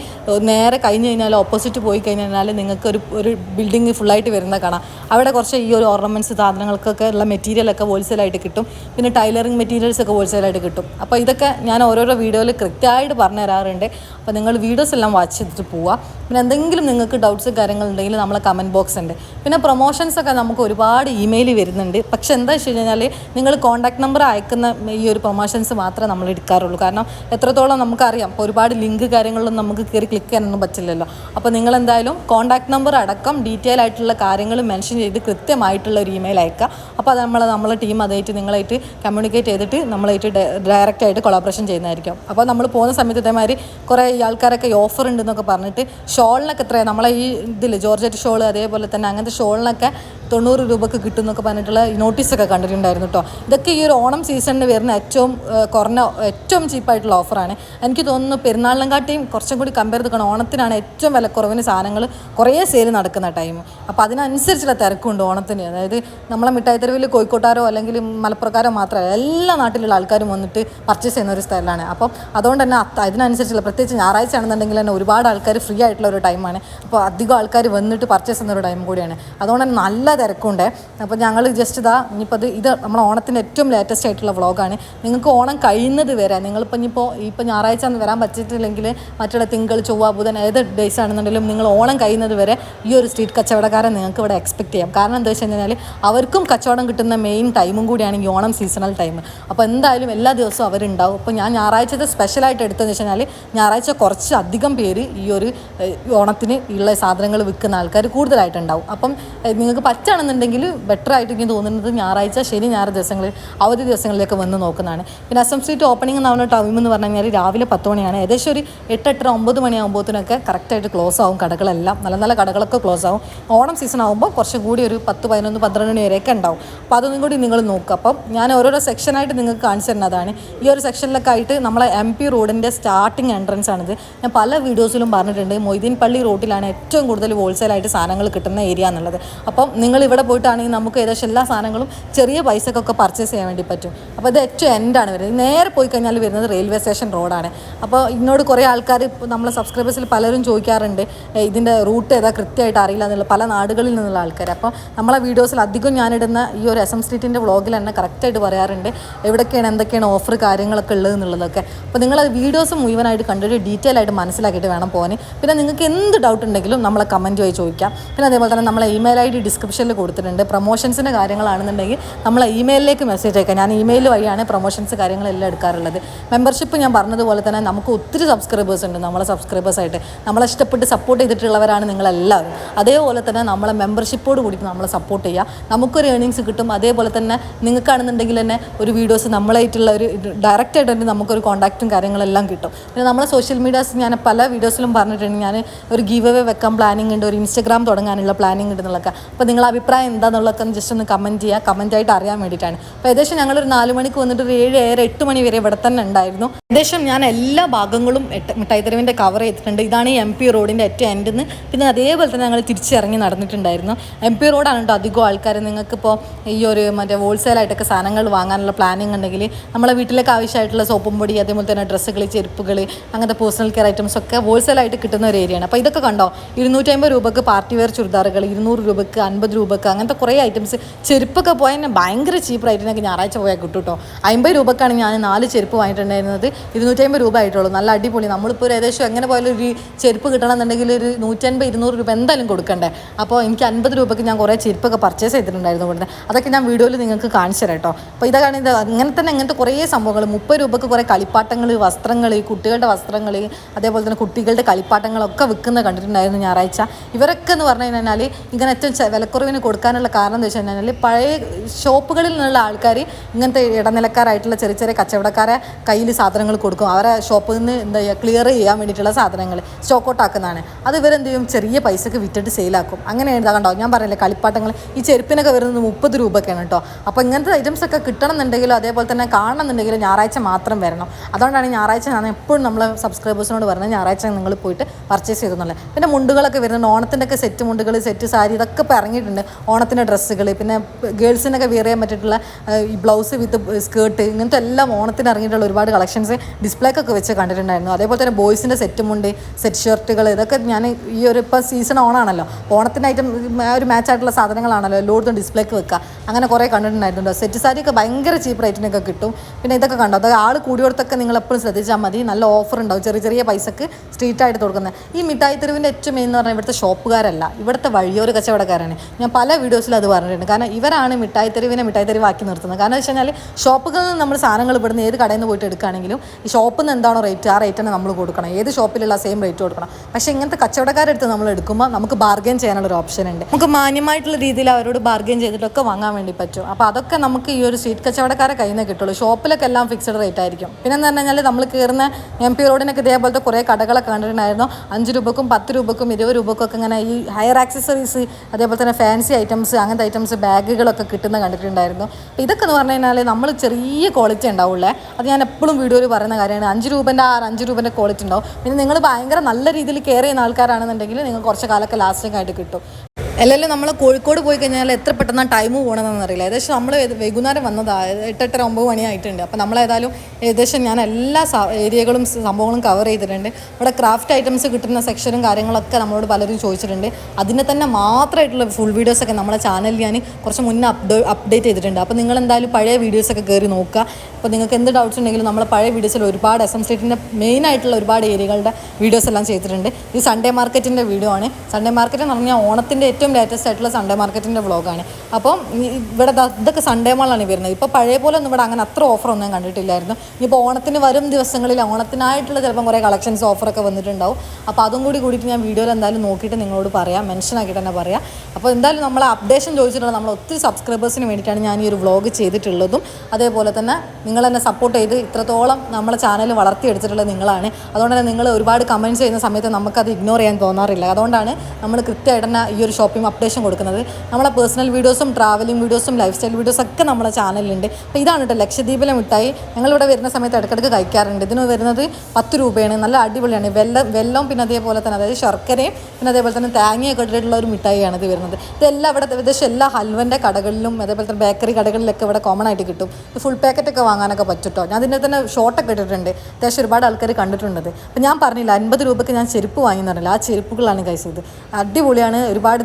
നേരെ കഴിഞ്ഞ് കഴിഞ്ഞാൽ ഓപ്പോസിറ്റ് പോയി കഴിഞ്ഞാൽ നിങ്ങൾക്ക് ഒരു ഒരു ബിൽഡിംഗ് ഫുള്ളായിട്ട് വരുന്ന കാണാം അവിടെ കുറച്ച് ഈ ഒരു ഓർണമെന്റ്സ് സാധനങ്ങൾക്കൊക്കെ ഉള്ള മെറ്റീരിയലൊക്കെ ഹോൾസെയിലായിട്ട് കിട്ടും. പിന്നെ ടൈലറിങ് മെറ്റീരിയൽസ് ഒക്കെ ഹോൾസെയിലായിട്ട് കിട്ടും. അപ്പോൾ ഇതൊക്കെ ഞാൻ ഓരോരോ വീഡിയോയിൽ കൃത്യമായിട്ട് പറഞ്ഞു തരാറുണ്ട്. അപ്പോൾ നിങ്ങൾ വീഡിയോസ് എല്ലാം വാച്ച് ചെയ്തിട്ട് പോവുക. പിന്നെ എന്തെങ്കിലും നിങ്ങൾക്ക് ഡൗട്ട്സ് കാര്യങ്ങളുണ്ടെങ്കിൽ നമ്മളെ കമന്റ് ബോക്സ് ഉണ്ട്. പിന്നെ പ്രൊമോഷൻസ് ഒക്കെ നമുക്ക് ഒരുപാട് ഇമെയിൽ വരുന്നുണ്ട്. പക്ഷെ എന്താ വെച്ച് കഴിഞ്ഞാൽ നിങ്ങൾ കോൺടാക്ട് നമ്പർ അയക്കുന്ന ഈ ഒരു പ്രൊമോഷൻസ് മാത്രമേ നമ്മൾ എടുക്കാറുള്ളൂ. കാരണം എത്രത്തോളം നമുക്കറിയാം. ഒരുപാട് ലിങ്ക് കാര്യങ്ങളൊന്നും നമുക്ക് കയറി ക്ലിക്ക് ചെയ്യാനൊന്നും പറ്റില്ലല്ലോ. അപ്പോൾ നിങ്ങൾ എന്തായാലും കോൺടാക്ട് നമ്പർ അടക്കം ഡീറ്റെയിൽ ആയിട്ടുള്ള കാര്യങ്ങൾ മെൻഷൻ ചെയ്ത് കൃത്യമായിട്ടുള്ള ഒരു ഇമെയിൽ അയക്കുക. അപ്പോൾ അത് നമ്മൾ നമ്മളെ ടീം അതായിട്ട് നിങ്ങളായിട്ട് കമ്മ്യൂണിക്കേറ്റ് ചെയ്തിട്ട് നമ്മളായിട്ട് ഡയറക്റ്റ് ആയിട്ട് കൊളാബറേഷൻ ചെയ്യുന്നതായിരിക്കും. അപ്പോൾ നമ്മൾ പോകുന്ന സമയത്ത് ഇതേമാതിരി കുറേ ഈ ആൾക്കാരൊക്കെ ഓഫർ ഉണ്ടെന്നൊക്കെ പറഞ്ഞിട്ട് ഷോളിനൊക്കെ ഇത്രയാണ് നമ്മളെ ഈ ഇതിൽ ജോർജറ്റ് ഷോൾ അതേപോലെ തന്നെ അങ്ങനത്തെ ഷോളിനൊക്കെ തൊണ്ണൂറ് രൂപക്ക് കിട്ടും എന്നൊക്കെ പറഞ്ഞിട്ടുള്ള നോട്ടീസൊക്കെ കണ്ടിട്ടുണ്ടായിരുന്നു കേട്ടോ ഇതൊക്കെ ഈ ഒരു ഓണം സീസണിന് വരുന്ന ഏറ്റവും കുറഞ്ഞ ഏറ്റവും ചീപ്പായിട്ടുള്ള ഓഫറാണ്. എനിക്ക് തോന്നുന്നു പെരുന്നാളിനെക്കാട്ടിയും കുറച്ചും കൂടി കമ്പയർ ചെയ്ത് ഓണത്തിനാണ് ഏറ്റവും വിലക്കുറവിന് സാധനങ്ങൾ കുറേ സെയിൽ നടക്കുന്ന ടൈം അപ്പോൾ അതിനനുസരിച്ചുള്ള തിരക്കുണ്ട് ഓണത്തിന്. അതായത് നമ്മളെ മിഠായി തെരുവിൽ കോഴിക്കോട്ടാരോ അല്ലെങ്കിൽ മലപ്പുറക്കാരോ മാത്രമല്ല എല്ലാ നാട്ടിലുള്ള ആൾക്കാരും വന്നിട്ട് പർച്ചേസ് ചെയ്യുന്ന ഒരു സ്ഥലമാണ്. അപ്പം അതുകൊണ്ട് തന്നെ അതിനനുസരിച്ചുള്ള പ്രത്യേകിച്ച് ഞായറാഴ്ച ആണെന്നുണ്ടെങ്കിൽ തന്നെ ഒരുപാട് ആൾക്കാർ ഫ്രീ ആയിട്ടുള്ള ഒരു ടൈമാണ് അപ്പോൾ അധികം ആൾക്കാർ വന്നിട്ട് പർച്ചേസ് ചെയ്യുന്ന ഒരു ടൈം കൂടിയാണ്. അതുകൊണ്ട് തന്നെ നല്ല തിരക്കുണ്ട്. അപ്പോൾ ഞങ്ങൾ ജസ്റ്റ് ഇതാ ഇനിയിപ്പോൾ അത് ഇത് നമ്മുടെ ഓണത്തിന്റെ ഏറ്റവും ലേറ്റസ്റ്റ് ആയിട്ടുള്ള വ്ളോഗാണ്. നിങ്ങൾക്ക് ഓണം കഴിയുന്നത് വരെ നിങ്ങളിപ്പോൾ ഇനിയിപ്പോൾ ഇപ്പോൾ ഞായറാഴ്ച അന്ന് വരാൻ പറ്റിയിട്ടില്ലെങ്കിൽ മറ്റുള്ള തിങ്കൾ ചൊവ്വ ബുധൻ ഏത് ഡേയ്സ് ആണെന്നുണ്ടെങ്കിലും നിങ്ങൾ ഓണം കഴിയുന്നത് വരെ ഈ ഒരു സ്ട്രീറ്റ് കച്ചവടക്കാരെ നിങ്ങൾക്ക് ഇവിടെ എക്സ്പെക്ട് ചെയ്യാം. കാരണം എന്താ വെച്ച് കഴിഞ്ഞാൽ അവർക്കും കച്ചവടം കിട്ടുന്ന മെയിൻ ടൈമും കൂടിയാണ് ഈ ഓണം സീസണൽ ടൈം അപ്പോൾ എന്തായാലും എല്ലാ ദിവസവും അവരുണ്ടാവും. അപ്പോൾ ഞാൻ ഞായറാഴ്ചത്തെ സ്പെഷ്യലായിട്ട് എടുത്തതെന്ന് വെച്ച് കഴിഞ്ഞാൽ ഞായറാഴ്ച കുറച്ച് അധികം പേര് ഈ ഒരു ഓണത്തിന് ഉള്ള സാധനങ്ങൾ വിൽക്കുന്ന ആൾക്കാർ കൂടുതലായിട്ടുണ്ടാവും. അപ്പം നിങ്ങൾക്ക് പറ്റുകയാണെന്നുണ്ടെങ്കിൽ ബെറ്റർ ആയിട്ട് എനിക്ക് തോന്നുന്നത് ഞായറാഴ്ച ശനി ഞായർ ദിവസങ്ങളിൽ അവധി ദിവസങ്ങളിലേക്ക് വന്ന് നോക്കുന്നതാണ്. പിന്നെ അസം സ്ട്രീറ്റ് ഓപ്പണിംഗ് എന്നാവുന്ന ടൈം എന്ന് പറഞ്ഞു കഴിഞ്ഞാൽ രാവിലെ പത്ത് മണിയാണ്. ഏകദേശം ഒരു എട്ട് എട്ടര ഒമ്പത് മണിയാകുമ്പോഴത്തേനൊക്കെ കറക്റ്റായിട്ട് ക്ലോസ് ആവും കടകളെല്ലാം. നല്ല നല്ല കടകളൊക്കെ ക്ലോസ് ആവും. ഓണം സീസൺ ആകുമ്പോൾ കുറച്ചും കൂടി ഒരു പത്ത് പതിനൊന്ന് പന്ത്രണ്ട് മണി വരെയൊക്കെ ഉണ്ടാവും. അപ്പോൾ അതൊന്നും കൂടി നിങ്ങൾ നോക്കുക. അപ്പം ഞാൻ ഓരോരോ സെക്ഷനായിട്ട് നിങ്ങൾക്ക് കാണിച്ചു തരുന്നതാണ് ഈ ഒരു സെക്ഷനിലൊക്കെ ആയിട്ട് നമ്മളെ എം പി റോഡിന്റെ സ്റ്റാർട്ടിങ് എൻട്രൻസ് ആണിത്. ഞാൻ പല വീഡിയോസിലും പറഞ്ഞിട്ടുണ്ട്. മൊയ്തീൻ പള്ളി റോഡിലാണ് ഏറ്റവും കൂടുതൽ ഹോൾസെയിലായിട്ട് സാധനങ്ങൾ കിട്ടുന്ന ഏരിയ എന്നുള്ളത്. അപ്പം നിങ്ങൾ ഇവിടെ പോയിട്ടാണെങ്കിൽ നമുക്ക് ഏകദേശം എല്ലാ സാധനങ്ങളും ചെറിയ പൈസക്കൊക്കെ പർച്ചേസ് ചെയ്യാൻ വേണ്ടി പറ്റും. അപ്പോൾ ഇത് ഏറ്റവും എൻഡാണ് വരുന്നത്. നേരെ പോയി കഴിഞ്ഞാൽ വരുന്നത് റെയിൽവേ സ്റ്റേഷൻ റോഡാണ് അപ്പോൾ ഇന്നോട് കുറേ ആൾക്കാർ ഇപ്പോൾ നമ്മളെ സബ്സ്ക്രൈബേഴ്സിൽ പലരും ചോദിക്കാറുണ്ട് "ഏ, ഇതിന്റെ റൂട്ട് ഏതാ? കൃത്യമായിട്ട് അറിയില്ല എന്നുള്ള പല നാടുകളിൽ നിന്നുള്ള ആൾക്കാർ. അപ്പോൾ നമ്മളെ വീഡിയോസിൽ അധികം ഞാനിടുന്ന ഈ ഒരു എസ് എം സ്ട്രീറ്റിന്റെ വ്ളോഗിൽ തന്നെ കറക്റ്റായിട്ട് പറയാറുണ്ട് എവിടെയൊക്കെയാണ് എന്തൊക്കെയാണ് ഓഫർ കാര്യങ്ങളൊക്കെ ഉള്ളത് എന്നുള്ളതൊക്കെ. അപ്പോൾ നിങ്ങൾ വീഡിയോസ് മുഴുവനായിട്ട് കണ്ടിട്ട് ഡീറ്റെയിൽ ആയിട്ട് മനസ്സിലാക്കിയിട്ട് വേണം പോകാൻ. പിന്നെ നിങ്ങൾക്ക് എന്ത് ഡൗട്ട് ഉണ്ടെങ്കിലും നമ്മളെ കമന്റ് വഴി ചോദിക്കാം. പിന്നെ അതേപോലെ തന്നെ നമ്മളെ ഇമെയിൽ ഐ ഡി ഡിസ്ക്രിപ്ഷനിൽ കൊടുത്തിട്ടുണ്ട്. പ്രൊമോഷൻസിന്റെ കാര്യങ്ങളാണെന്നുണ്ടെങ്കിൽ നമ്മൾ ഇമെയിലിലേക്ക് മെസ്സേജ് അയക്കാം. ഞാൻ ഇമെയിൽ വഴിയാണ് പ്രൊമോഷൻസ് കാര്യങ്ങളെല്ലാം എടുക്കാറുള്ളത്. മെമ്പർഷിപ്പ് ഞാൻ പറഞ്ഞതുപോലെ തന്നെ നമുക്ക് ഒത്തിരി സബ്സ്ക്രൈബേഴ്സ് ഉണ്ട്. നമ്മളെ സബ്സ്ക്രൈബേഴ്സ് ആയിട്ട് നമ്മളെ ഇഷ്ടപ്പെട്ട് സപ്പോർട്ട് ചെയ്തിട്ടുള്ളവരാണ് നിങ്ങളെല്ലാവരും. അതേപോലെ തന്നെ നമ്മളെ മെമ്പർഷിപ്പോട് കൂടി നമ്മളെ സപ്പോർട്ട് ചെയ്യുക. നമുക്കൊരു ഏണിങ്സ് കിട്ടും. അതേപോലെ തന്നെ നിങ്ങൾക്കാണെന്നുണ്ടെങ്കിൽ തന്നെ ഒരു വീഡിയോസ് നമ്മളായിട്ടുള്ള ഒരു ഡയറക്റ്റ് ആയിട്ട് തന്നെ നമുക്കൊരു കോൺടാക്റ്റും കാര്യങ്ങളെല്ലാം കിട്ടും. പിന്നെ നമ്മളെ സോഷ്യൽ മീഡിയാസ് ഞാൻ പല വീഡിയോസിലും പറഞ്ഞിട്ടുണ്ട്. ഞാൻ ഒരു ഗീവ് അവേ വെക്കാൻ പ്ലാനിങ് ഉണ്ട്. ഒരു ഇൻസ്റ്റഗ്രാം തുടങ്ങാനുള്ള പ്ലാനിങ് ഉണ്ട് എന്നുള്ളതൊക്കെ. അപ്പോൾ നിങ്ങളുടെ അഭിപ്രായം എന്താണെന്നുള്ളതൊക്കെ ജസ്റ്റ് ഒന്ന് കമന്റ് ചെയ്യുക കമന്റായിട്ട് അറിയാൻ വേണ്ടിയിട്ടാണ്. അപ്പോൾ ഏകദേശം ഞങ്ങളൊരു നാല് മണിക്ക് വന്നിട്ട് ഒരു ഏഴ് ഏഴര എട്ട് മണി വരെ ഇവിടെ തന്നെ ഉണ്ടായിരുന്നു. ഏകദേശം ഞാൻ എല്ലാ ഭാഗങ്ങളും മിഠായി തെരുവിന്റെ കവർ ചെയ്തിട്ടുണ്ട്. ഇതാണ് ഈ എം പി റോഡിന്റെ ഏറ്റവും എൻഡിൽ നിന്ന് പിന്നെ അതേപോലെ തന്നെ ഞങ്ങൾ തിരിച്ചിറങ്ങി നടന്നിട്ടുണ്ടായിരുന്നു. എം പി റോഡാണ് കേട്ടോ അധികം ആൾക്കാർ നിങ്ങൾക്കിപ്പോൾ ഈ ഒരു മറ്റേ ഹോൾസെയിലായിട്ടൊക്കെ സാധനങ്ങൾ വാങ്ങാനുള്ള പ്ലാനിങ് ഉണ്ടെങ്കിൽ നമ്മളെ വീട്ടിലേക്ക് ആവശ്യമായിട്ടുള്ള സോപ്പും പൊടി അതേപോലെ തന്നെ ഡ്രസ്സുകൾ ചെരുപ്പുകൾ അങ്ങനത്തെ പേഴ്സണൽ കെയർ ഐറ്റംസ് ഒക്കെ ഹോൾസെയിലായിട്ട് കിട്ടുന്ന ഒരു ഏരിയയാണ് അപ്പോൾ ഇതൊക്കെ കണ്ടോ? ഇരുന്നൂറ്റമ്പത് രൂപക്ക് പാർട്ടി വെയർ ചുരിദാറുകൾ ഇരുന്നൂറ് രൂപക്ക് അൻപത് രൂപക്ക് അങ്ങനത്തെ കുറേ ഐറ്റംസ് ചെരുപ്പൊക്കെ പോയാൽ തന്നെ ഭയങ്കര ചീപ്പ് റേറ്റിനൊക്കെ ഞായറാഴ്ച പോയാൽ കിട്ടും കേട്ടോ അമ്പത് രൂപക്കാണ് ഞാൻ നാല് ചെരുപ്പ് വാങ്ങിയിട്ടുണ്ടായിരുന്നത്. ഇരുന്നൂറ്റമ്പത് രൂപ ആയിട്ടുള്ളൂ. നല്ല അടിപൊളി. നമ്മളിപ്പോൾ ഒരു ഏകദേശം എങ്ങനെ പോയാലും ഒരു ചെരുപ്പ് കിട്ടണമെന്നുണ്ടെങ്കിൽ ഒരു നൂറ്റൻപത് ഇരുന്നൂറ് രൂപ എന്തായാലും കൊടുക്കണ്ടേ. അപ്പോൾ എനിക്ക് അൻപത് രൂപയ്ക്ക് ഞാൻ കുറേ ചെരുപ്പൊക്കെ പർച്ചേസ് ചെയ്തിട്ടുണ്ടായിരുന്നു ഇവിടുന്ന്. അതൊക്കെ ഞാൻ വീഡിയോയിൽ നിങ്ങൾക്ക് കാണിച്ചു തരാം കേട്ടോ അപ്പോൾ ഇതാണ് ഇത് അങ്ങനെ തന്നെ ഇങ്ങനത്തെ കുറേ സംഭവങ്ങൾ. മുപ്പത് രൂപക്ക് കുറേ കളിപ്പാട്ടങ്ങൾ വസ്ത്രങ്ങൾ കുട്ടികളുടെ വസ്ത്രങ്ങൾ അതേപോലെ തന്നെ കുട്ടികളുടെ കളിപ്പാട്ടങ്ങളൊക്കെ വിൽക്കുന്ന കണ്ടിട്ടുണ്ടായിരുന്നു ഞായറാഴ്ച. ഇവരൊക്കെ എന്ന് പറഞ്ഞു കഴിഞ്ഞാൽ ഇങ്ങനെ ഏറ്റവും ചെ- വിലക്കുറവിന് കൊടുക്കാനുള്ള കാരണം എന്ന് വെച്ച് കഴിഞ്ഞാൽ പഴയ ഷോപ്പുകളിൽ നിന്നുള്ള ആൾക്കാർ ഇങ്ങനത്തെ ഇടനിലക്കാരായിട്ടുള്ള ചെറിയ ചെറിയ കച്ചവടക്കാരെ കയ്യിൽ സാധനങ്ങൾ കൊടുക്കും. അവരെ ഷോപ്പിൽ നിന്ന് എന്താ ചെയ്യുക ക്ലിയർ ചെയ്യാൻ വേണ്ടിയിട്ടുള്ള സാധനങ്ങൾ സ്റ്റോക്ക് ഔട്ട് ആക്കുന്നതാണ്. അത് ഇവരെന്ത് ചെയ്യും? ചെറിയ പൈസക്ക് വിറ്റിട്ട് സെയിലാക്കും അങ്ങനെ ഇതാകണ്ടോ ഞാൻ പറഞ്ഞില്ലേ കളിപ്പാട്ടങ്ങൾ ഈ ചെരുപ്പിനൊക്കെ വരുന്നത് മുപ്പത് രൂപയ്ക്കാണ് കേട്ടോ. അപ്പോൾ ഇങ്ങനത്തെ ഐറ്റംസ് ഒക്കെ കിട്ടണം എന്നുണ്ടെങ്കിലും അതേപോലെ തന്നെ കാണണം എന്നുണ്ടെങ്കിലും ഞായറാഴ്ച മാത്രം വരണം. അതുകൊണ്ടാണ് ഞായറാഴ്ച ഞാൻ എപ്പോഴും നമ്മൾ സബ്സ്ക്രൈബേഴ്സിനോട് പറഞ്ഞത് ഞായറാഴ്ച നിങ്ങൾ പോയിട്ട് പർച്ചേസ് ചെയ്തെന്നുള്ളത് പിന്നെ മുണ്ടുകളൊക്കെ വരുന്നുണ്ട്. ഓണത്തിന്റെ ഒക്കെ സെറ്റ് മുണ്ടുകൾ സെറ്റ് സാരി ഇതൊക്കെ ഇപ്പോൾ ഇറങ്ങിയിട്ടുണ്ട്. ഓണത്തിന്റെ ഡ്രസ്സുകൾ പിന്നെ ഗേൾസിനൊക്കെ വെയർ ചെയ്യാൻ പറ്റിയിട്ടുള്ള ഈ ബ്ലൗസ് വിത്ത് സ്കേർട്ട് ഇങ്ങനത്തെ എല്ലാം ഓണത്തിന് ഇറങ്ങിയിട്ടുള്ള ഒരുപാട് കളക്ഷൻസ് ഡിസ്പ്ലേക്കൊക്കെ വെച്ച് കണ്ടിട്ടുണ്ടായിരുന്നു. അതേപോലെ തന്നെ ബോയ്സിന്റെ സെറ്റുമുണ്ട് സെറ്റ് ഷർട്ടുകൾ ഇതൊക്കെ ഞാൻ ഈ ഒരു ഇപ്പോൾ സീസൺ ഓണാണല്ലോ ഓണത്തിന്റെ ഐറ്റം ഒരു മാച്ച് ആയിട്ടുള്ള സാധനങ്ങളാണല്ലോ എല്ലായിടത്തും ഡിസ്പ്ലേക്ക് വെക്കുക അങ്ങനെ കുറേ കണ്ടിട്ടുണ്ടായിരുന്നു സെറ്റ് സാരിയൊക്കെ ഭയങ്കര ചീപ്പ് റേറ്റിനൊക്കെ കിട്ടും. പിന്നെ ഇതൊക്കെ കണ്ടോ? അത് ആൾ കൂടിയോടത്തൊക്കെ നിങ്ങൾ എപ്പോഴും ശ്രദ്ധിച്ചാൽ മതി. നല്ല ഓഫർ ഉണ്ടാവും ചെറിയ ചെറിയ പൈസക്ക് സ്ട്രീറ്റ് ആയിട്ട് കൊടുക്കുന്നത് ഈ മിഠായി തെരുവിന്റെ ഏറ്റവും മെയിൻ എന്ന് പറഞ്ഞാൽ ഇവിടുത്തെ ഷോപ്പുകാരല്ല ഇവിടുത്തെ വഴിയോര കച്ചവടക്കാരാണ്. ഞാൻ പല വീഡിയോസിലും അത് പറഞ്ഞിട്ടുണ്ട്. കാരണം ഇവരാണ് മിഠായി തെരുവിനെ മിഠായി തെരുവാക്കി നിർത്തുന്നത്. കാരണം വെച്ച് കഴിഞ്ഞാൽ ഷോപ്പുകളിൽ നിന്ന് നമ്മൾ സാധനങ്ങൾ ഇവിടുന്ന് ഏത് കടയിൽ നിന്ന് പോയിട്ട് എടുക്കുകയാണെങ്കിലും ഈ ഷോപ്പിൽ നിന്ന് എന്താണോ റേറ്റ് ആ റേറ്റ് തന്നെ നമ്മൾ കൊടുക്കണം. ഏത് ഷോപ്പിലുള്ള സെയിം റേറ്റ് കൊടുക്കണം. പക്ഷേ ഇങ്ങനത്തെ കച്ചവടക്കാരെടുത്ത് നമ്മൾ എടുക്കുമ്പോൾ നമുക്ക് ബാർഗെയിൻ ചെയ്യാനുള്ള ഒരു ഓപ്ഷൻ ഉണ്ട്. നമുക്ക് മാന്യമായിട്ടുള്ള രീതിയിൽ അവരോട് ബാർഗെയിൻ ചെയ്തിട്ടൊക്കെ വാങ്ങാൻ വേണ്ടി പറ്റും. അപ്പോൾ അതൊക്കെ നമുക്ക് ഈ ഒരു സ്ട്രീറ്റ് കച്ചവടക്കാരെ കയ്യിൽ നിന്ന് കിട്ടുള്ളൂ. ഷോപ്പിലൊക്കെ എല്ലാം ഫിക്സഡ് റേറ്റ് ആയിരിക്കും. പിന്നെ എന്ന് പറഞ്ഞു കഴിഞ്ഞാൽ നമ്മൾ കയറുന്ന എം പി റോഡിനൊക്കെ ഇതേപോലത്തെ കുറേ കടകളൊക്കെ കണ്ടിട്ടുണ്ടായിരുന്നു. അഞ്ച് രൂപക്കും പത്ത് രൂപക്കും ഇരുപത് രൂപക്കും ഒക്കെ ഇങ്ങനെ ഈ ഹയർ ആക്സസറീസ് അതേപോലെ തന്നെ ഫാൻസി ഐറ്റംസ് അങ്ങനത്തെ ഐറ്റംസ് ബാഗുകളൊക്കെ കിട്ടുന്ന കണ്ടിട്ടുണ്ടായിരുന്നു. അപ്പോൾ ഇതൊക്കെ എന്ന് പറഞ്ഞു കഴിഞ്ഞാൽ നമ്മൾ ചെറിയ ക്വാളിറ്റി ഉണ്ടാവുള്ളേ. അത് ഞാൻ എപ്പോഴും വീഡിയോയിൽ പറയുന്ന കാര്യമാണ്. അഞ്ച് രൂപന്റെ ആ അഞ്ച് രൂപന്റെ ക്വാളിറ്റി ഉണ്ടാവും. പിന്നെ നിങ്ങൾ ഭയങ്കര നല്ല രീതിയിൽ കെയർ ചെയ്യുന്ന ആൾക്കാരാണെന്നുണ്ടെങ്കിൽ നിങ്ങൾ കുറച്ച് കാലമൊക്കെ ലാസ്റ്റിംഗ് ആയിട്ട് കിട്ടും. അല്ലെങ്കിൽ നമ്മൾ കോഴിക്കോട് പോയി കഴിഞ്ഞാൽ എത്ര പെട്ടെന്ന് ടൈം പോകണമെന്ന് അറിയില്ല. ഏകദേശം നമ്മൾ വൈകുന്നേരം വന്നതാണ് എട്ടെട്ടര ഒമ്പത് മണിയായിട്ടുണ്ട്. അപ്പോൾ നമ്മളേതായാലും ഏകദേശം ഞാൻ എല്ലാ ഏരിയകളും സംഭവങ്ങളും കവർ ചെയ്തിട്ടുണ്ട്. അവിടെ ക്രാഫ്റ്റ് ഐറ്റംസ് കിട്ടുന്ന സെക്ഷനും കാര്യങ്ങളൊക്കെ നമ്മളോട് പലരും ചോദിച്ചിട്ടുണ്ട്. അതിനെ തന്നെ മാത്രമായിട്ടുള്ള ഫുൾ വീഡിയോസൊക്കെ നമ്മളെ ചാനലിൽ ഞാൻ കുറച്ച് മുന്നേ അപ്ഡേ അപ്ഡേറ്റ് ചെയ്തിട്ടുണ്ട്. അപ്പോൾ നിങ്ങൾ എന്തായാലും പഴയ വീഡിയോസൊക്കെ കയറി നോക്കുക. അപ്പോൾ നിങ്ങൾക്ക് എന്ത് ഡൗട്ട്സ് ഉണ്ടെങ്കിലും നമ്മൾ പഴയ വീഡിയോസിൽ ഒരുപാട് എസ് എം സ്ട്രീറ്റിന്റെ മെയിൻ ആയിട്ടുള്ള ഒരുപാട് ഏരിയകളുടെ വീഡിയോസ് എല്ലാം ചെയ്തിട്ടുണ്ട്. ഇത് സൺഡേ മാർക്കറ്റിന്റെ വീഡിയോ ആണ്. സൺഡേ മാർക്കറ്റ് എന്ന് പറഞ്ഞാൽ ഓണത്തിന്റെ ഏറ്റവും ലേറ്റസ്റ്റ് ആയിട്ടുള്ള സൺഡേ മാർക്കറ്റിന്റെ വ്ളോഗാണ് അപ്പം ഇവിടെ ഇതൊക്കെ സൺഡേ മാളാണ് വരുന്നത്. ഇപ്പോൾ പഴയ പോലെ ഒന്നും ഇവിടെ അങ്ങനെ അത്ര ഞാൻ കണ്ടിട്ടില്ലായിരുന്നു. ഇപ്പോൾ ഓണത്തിന് വരും ദിവസങ്ങളിൽ ഓണത്തിനായിട്ടുള്ള ചിലപ്പം കുറേ കളക്ഷൻസ് ഓഫറൊക്കെ വന്നിട്ടുണ്ടാവും. അപ്പോൾ അതും കൂടി കൂടിയിട്ട് ഞാൻ വീഡിയോയിൽ എന്തായാലും നോക്കിയിട്ട് നിങ്ങളോട് പറയാം. മെൻഷൻ ആക്കിയിട്ട് തന്നെ പറയാം. അപ്പോൾ എന്തായാലും നമ്മൾ അപ്ഡേഷൻ ചോദിച്ചിട്ടുള്ള നമ്മൾ ഒത്തിരി സബ്സ്ക്രൈബേഴ്സിന് വേണ്ടിയിട്ടാണ് ഞാൻ ഈ ഒരു വ്ളോഗ് ചെയ്തിട്ടുള്ളതും. അതേപോലെ തന്നെ നിങ്ങൾ എന്നെ സപ്പോർട്ട് ചെയ്ത് ഇത്രത്തോളം നമ്മളെ ചാനൽ വളർത്തിയെടുത്തിട്ടുള്ളത് നിങ്ങളാണ്. അതുകൊണ്ട് തന്നെ നിങ്ങൾ ഒരുപാട് കമന്റ്സ് ചെയ്യുന്ന സമയത്ത് നമുക്കത് ഇഗ്നോർ ചെയ്യാൻ തോന്നാറില്ല. അതുകൊണ്ടാണ് നമ്മൾ കൃത്യമായിട്ട് തന്നെ ഈ ഒരു ഷോപ്പിംഗ് അപ്ഡേഷൻ കൊടുക്കുന്നത്. നമ്മളെ പേഴ്സണൽ വീഡിയോസും ട്രാവലിംഗ് വീഡിയോസും ലൈഫ് സ്റ്റൈൽ വീഡിയോസ് ഒക്കെ നമ്മളെ ചാനലിലുണ്ട് അപ്പോൾ ഇതാണ് കേട്ടോ ലക്ഷദ്വീപിലെ മിഠായി. ഞങ്ങളിവിടെ വരുന്ന സമയത്ത് ഇടയ്ക്കിടയ്ക്ക് കഴിക്കാറുണ്ട്. ഇതിന് വരുന്നത് പത്ത് രൂപയാണ്. നല്ല അടിപൊളിയാണ്. വെല്ലം പിന്നെ അതേപോലെ തന്നെ അതായത് ശർക്കരയും പിന്നെ അതേപോലെ തന്നെ തേങ്ങയൊക്കെ ഇട്ടിട്ടുള്ള ഒരു മിഠായിയാണ് ഇത് വരുന്നത്. ഇതെല്ലാം അവിടെ ഏകദേശം എല്ലാ ഹൽവന്റെ കടകളിലും അതേപോലെ തന്നെ ബേക്കറി കടകളിലൊക്കെ ഇവിടെ കോമൺ ആയിട്ട് കിട്ടും. ഫുൾ പാക്കറ്റൊക്കെ വാങ്ങാനൊക്കെ പറ്റുട്ടോ ഞാൻ അതിന്റെ തന്നെ ഷോട്ടൊക്കെ ഇട്ടിട്ടുണ്ട്. അത്യാവശ്യം ഒരുപാട് ആൾക്കാർ കണ്ടിട്ടുണ്ട് അപ്പം ഞാൻ പറഞ്ഞില്ല അൻപത് രൂപയ്ക്ക് ഞാൻ ചെരുപ്പ് വാങ്ങി പറഞ്ഞില്ല? ആ ചെരുപ്പുകളാണ് കഴിച്ചത് അടിപൊളിയാണ്. ഒരുപാട്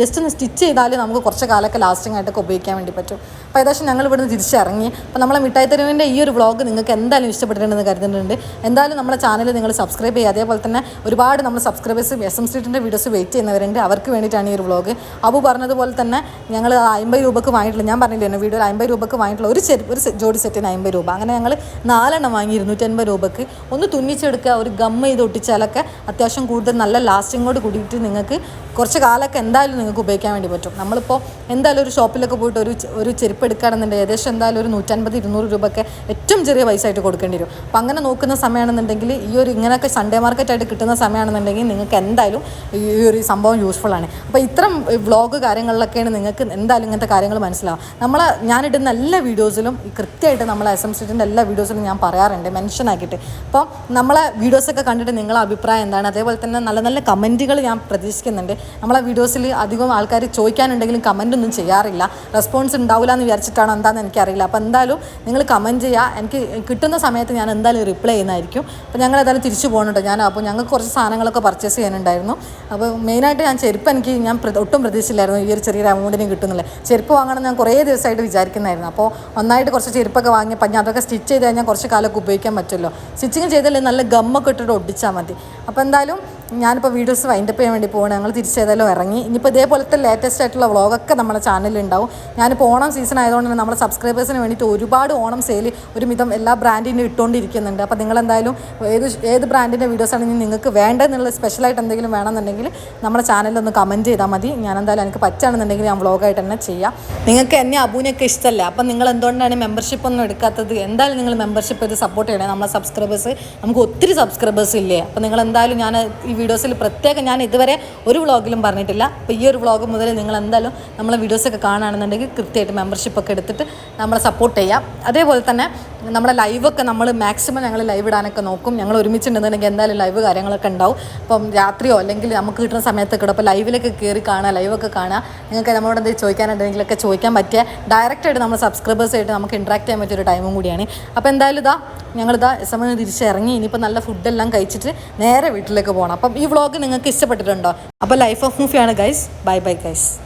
ജസ്റ്റ് ഒന്ന് സ്റ്റിച്ച് ചെയ്താലേ നമുക്ക് കുറച്ച് കാലമൊക്കെ ലാസ്റ്റിംഗ് ആയിട്ടൊക്കെ ഉപയോഗിക്കാൻ വേണ്ടി പറ്റും. അപ്പോൾ ഏകദേശം ഞങ്ങൾ ഇവിടുന്ന് തിരിച്ചിറങ്ങി. അപ്പോൾ നമ്മളെ മിഠായി തെരുവിന്റെ ഈ ഒരു വ്ളോഗ് നിങ്ങൾക്ക് എന്തായാലും ഇഷ്ടപ്പെട്ടിട്ടുണ്ടെന്ന് കരുതുന്നുണ്ട്. എന്തായാലും നമ്മുടെ ചാനൽ നിങ്ങൾ സബ്സ്ക്രൈബ് ചെയ്യുക. അതേപോലെ തന്നെ ഒരുപാട് നമ്മൾ സബ്സ്ക്രൈബേഴ്സ് എസ് എം സ്ട്രീറ്റിന്റെ വീഡിയോസ് വെയിറ്റ് ചെയ്യുന്നവരുണ്ട്. അവർക്ക് വേണ്ടിയിട്ടാണ് ഈ ഒരു വ്ളോഗ് അബു പറഞ്ഞതുപോലെ തന്നെ ഞങ്ങൾ അമ്പത് രൂപക്ക് വാങ്ങിയിട്ടുള്ള ഞാൻ പറഞ്ഞില്ല എന്നെ വീഡിയോയിൽ അമ്പത് രൂപക്ക് വാങ്ങിയിട്ടുള്ള ഒരു ഒരു ജോഡി സെറ്റിന് അമ്പത് രൂപ. അങ്ങനെ ഞങ്ങൾ നാലെണ്ണം വാങ്ങി ഇരുന്നൂറ്റൻപത് രൂപക്ക്. ഒന്ന് തുന്നിച്ചെടുക്കുക ഒരു ഗമ്മ ചെയ്ത് ഒട്ടിച്ചാലൊക്കെ അത്യാവശ്യം കൂടുതൽ നല്ല ലാസ്റ്റിങ്ങോട് കൂടിയിട്ട് നിങ്ങൾക്ക് കുറച്ച് കാലമൊക്കെ എന്തായാലും നിങ്ങൾക്ക് ഉപയോഗിക്കാൻ വേണ്ടി പറ്റും. നമ്മളിപ്പോൾ എന്തായാലും ഒരു ഷോപ്പിലൊക്കെ പോയിട്ട് ഒരു ഒരു ചെരുപ്പ് എടുക്കുകയാണെന്നുണ്ടെങ്കിൽ ഏകദേശം എന്തായാലും ഒരു നൂറ്റൻപത് ഇരുന്നൂറ് രൂപയൊക്കെ ഏറ്റവും ചെറിയ പൈസ ആയിട്ട് കൊടുക്കേണ്ടി വരും. അപ്പോൾ അങ്ങനെ നോക്കുന്ന സമയമാണെന്നുണ്ടെങ്കിൽ ഈ ഒരു ഇങ്ങനെയൊക്കെ സൺഡേ മാർക്കറ്റായിട്ട് കിട്ടുന്ന സമയമാണെന്നുണ്ടെങ്കിൽ നിങ്ങൾക്ക് എന്തായാലും ഈ ഒരു സംഭവം യൂസ്ഫുൾ ആണ്. അപ്പോൾ ഇത്തരം വ്ളോഗ് കാര്യങ്ങളിലൊക്കെയാണ് നിങ്ങൾക്ക് എന്തായാലും ഇങ്ങനത്തെ കാര്യങ്ങൾ മനസ്സിലാവും നമ്മൾ ഞാനിടുന്ന എല്ലാ വീഡിയോസിലും കൃത്യമായിട്ട് നമ്മളെ എസ് എം സ്ട്രീറ്റിന്റെ എല്ലാ വീഡിയോസിലും ഞാൻ പറയാറുണ്ട് മെൻഷൻ ആക്കിയിട്ട്. അപ്പോൾ നമ്മളെ വീഡിയോസൊക്കെ കണ്ടിട്ട് നിങ്ങളെ അഭിപ്രായം എന്താണ്? അതേപോലെ തന്നെ നല്ല നല്ല കമന്റുകൾ ഞാൻ പ്രതീക്ഷിക്കുന്നുണ്ട്. നമ്മളെ വീഡിയോസിൽ അധികം ആൾക്കാർ ചോദിക്കാനുണ്ടെങ്കിലും കമന്റ് ഒന്നും ചെയ്യാറില്ല. റെസ്പോൺസ് ഉണ്ടാവില്ല എന്ന് വിചാരിച്ചിട്ടാണോ എന്താണെന്ന് എനിക്കറിയില്ല. അപ്പോൾ എന്തായാലും നിങ്ങൾ കമന്റ് ചെയ്യുക എനിക്ക് കിട്ടുന്ന സമയത്ത് ഞാൻ എന്തായാലും റിപ്ലൈ ചെയ്യുന്നതായിരിക്കും. അപ്പോൾ ഞങ്ങൾ ഏതായാലും തിരിച്ചു പോകുന്നുണ്ട് ഞാൻ അപ്പോൾ ഞങ്ങൾക്ക് കുറച്ച് സാധനങ്ങളൊക്കെ പർച്ചേസ് ചെയ്യാനുണ്ടായിരുന്നു. അപ്പോൾ മെയിനായിട്ട് ഞാൻ ചെരുപ്പ് എനിക്ക് ഞാൻ ഒട്ടും പ്രതീക്ഷിച്ചില്ലായിരുന്നു. ഈ ഒരു ചെറിയൊരു എമൗണ്ടിന് കിട്ടുന്നില്ല. ചെരുപ്പ് വാങ്ങണം ഞാൻ കുറേ ദിവസമായിട്ട് വിചാരിക്കുന്നതായിരുന്നു അപ്പോൾ ഒന്നായിട്ട് കുറച്ച് ചെരുപ്പൊക്കെ വാങ്ങിയപ്പോൾ ഞാൻ അതൊക്കെ സ്റ്റിച്ച് ചെയ്ത് കഴിഞ്ഞാൽ കുറച്ച് കാലമൊക്കെ ഉപയോഗിക്കാൻ പറ്റുമല്ലോ. സ്റ്റിച്ചിങ് ചെയ്തല്ലേ നല്ല ഗമ്മൊക്കെ ഇട്ടിട്ട് ഒട്ടിച്ചാൽ മതി. അപ്പോൾ എന്തായാലും ഞാനിപ്പോൾ വീഡിയോസ് വൈൻഡപ്പ് ചെയ്യാൻ വേണ്ടി പോകണം ഞങ്ങൾ തിരിച്ചേതായാലും ഇറങ്ങി. ഇനിയിപ്പോൾ ഇതേപോലത്തെ ലേറ്റസ്റ്റ് ആയിട്ടുള്ള വ്ളോഗൊക്കെ നമ്മുടെ ചാനലിൽ ഉണ്ടാവും ഞാനിപ്പോൾ ഓണം സീസൺ ആയതുകൊണ്ട് തന്നെ നമ്മുടെ സബ്സ്ക്രൈബേഴ്സിന് വേണ്ടിയിട്ട് ഒരുപാട് ഓണം സെയിൽ ഒരുമിതം എല്ലാ ബ്രാൻഡിനും ഇട്ടുകൊണ്ടിരിക്കുന്നുണ്ട് അപ്പോൾ നിങ്ങളെന്തായാലും ഏത് ഏത് ബ്രാൻഡിന്റെ വീഡിയോസ് ആണെങ്കിൽ നിങ്ങൾക്ക് വേണ്ടതെന്നുള്ള സ്പെഷ്യലായിട്ട് എന്തെങ്കിലും വേണമെന്നുണ്ടെങ്കിൽ നമ്മുടെ ചാനലിൽ ഒന്ന് കമന്റ് ചെയ്താൽ മതി. ഞാൻ എന്തായാലും എനിക്ക് പറ്റുകയാണെന്നുണ്ടെങ്കിൽ ഞാൻ വ്ളോഗായിട്ട് തന്നെ ചെയ്യാം. നിങ്ങൾക്ക് എന്നെ അബൂനെയൊക്കെ ഇഷ്ടമല്ല അപ്പം നിങ്ങൾ എന്തുകൊണ്ടാണ് മെമ്പർഷിപ്പ് ഒന്നും എടുക്കാത്തത്? എന്തായാലും നിങ്ങൾ മെമ്പർഷിപ്പ് ചെയ്ത് സപ്പോർട്ട് ചെയ്യണേ. നമ്മളെ സബ്സ്ക്രൈബേഴ്സ് നമുക്ക് ഒത്തിരി സബ്സ്ക്രൈബേഴ്സ് ഇല്ലേ? അപ്പോൾ നിങ്ങൾ എന്തായാലും ഞാൻ ഈ വീഡിയോസിൽ പ്രത്യേകം ഞാൻ ഇതുവരെ ഒരു വ്ളോഗിലും പറഞ്ഞിട്ടില്ല. അപ്പോൾ ഈ ഒരു വ്ളോഗ് മുതൽ നിങ്ങൾ എന്തായാലും നമ്മളെ വീഡിയോസൊക്കെ കാണുകയാണെന്നുണ്ടെങ്കിൽ കൃത്യമായിട്ട് മെമ്പർഷിപ്പ് ഒക്കെ എടുത്തിട്ട് നമ്മളെ സപ്പോർട്ട് ചെയ്യാം. അതേപോലെ തന്നെ നമ്മളെ ലൈവൊക്കെ നമ്മൾ മാക്സിമം ഞങ്ങൾ ലൈവ് ഇടാനൊക്കെ നോക്കും. ഞങ്ങൾ ഒരുമിച്ചുണ്ടെന്നുണ്ടെങ്കിൽ എന്തായാലും ലൈവ് കാര്യങ്ങളൊക്കെ ഉണ്ടാവും. അപ്പം രാത്രിയോ അല്ലെങ്കിൽ നമുക്ക് കിട്ടുന്ന സമയത്തൊക്കെ അപ്പോൾ ലൈവിലൊക്കെ കയറി കാണുക ലൈവൊക്കെ കാണുക. നിങ്ങൾക്ക് നമ്മളോട് എന്തെങ്കിലും ചോദിക്കാനുണ്ടെങ്കിലൊക്കെ ചോദിക്കാൻ പറ്റിയ ഡയറക്റ്റായിട്ട് നമ്മൾ സബ്സ്ക്രൈബേഴ്സായിട്ട് നമുക്ക് ഇൻട്രാക്ട് ചെയ്യാൻ പറ്റിയൊരു ടൈമും കൂടിയാണ്. അപ്പോൾ എന്തായാലും ഇതാ ഞങ്ങളിതാ സമയം തിരിച്ചിറങ്ങി. ഇനിയിപ്പോൾ നല്ല ഫുഡെല്ലാം കഴിച്ചിട്ട് നേരെ വീട്ടിലേക്ക് പോകണം. അപ്പം ഈ വ്ളോഗ് നിങ്ങൾക്ക് ഇഷ്ടപ്പെട്ടിട്ടുണ്ടോ? അപ്പോൾ ലൈഫ് ഓഫ് മൂഫിയാണ് ഗൈസ് ബൈ ബൈ ഗൈസ്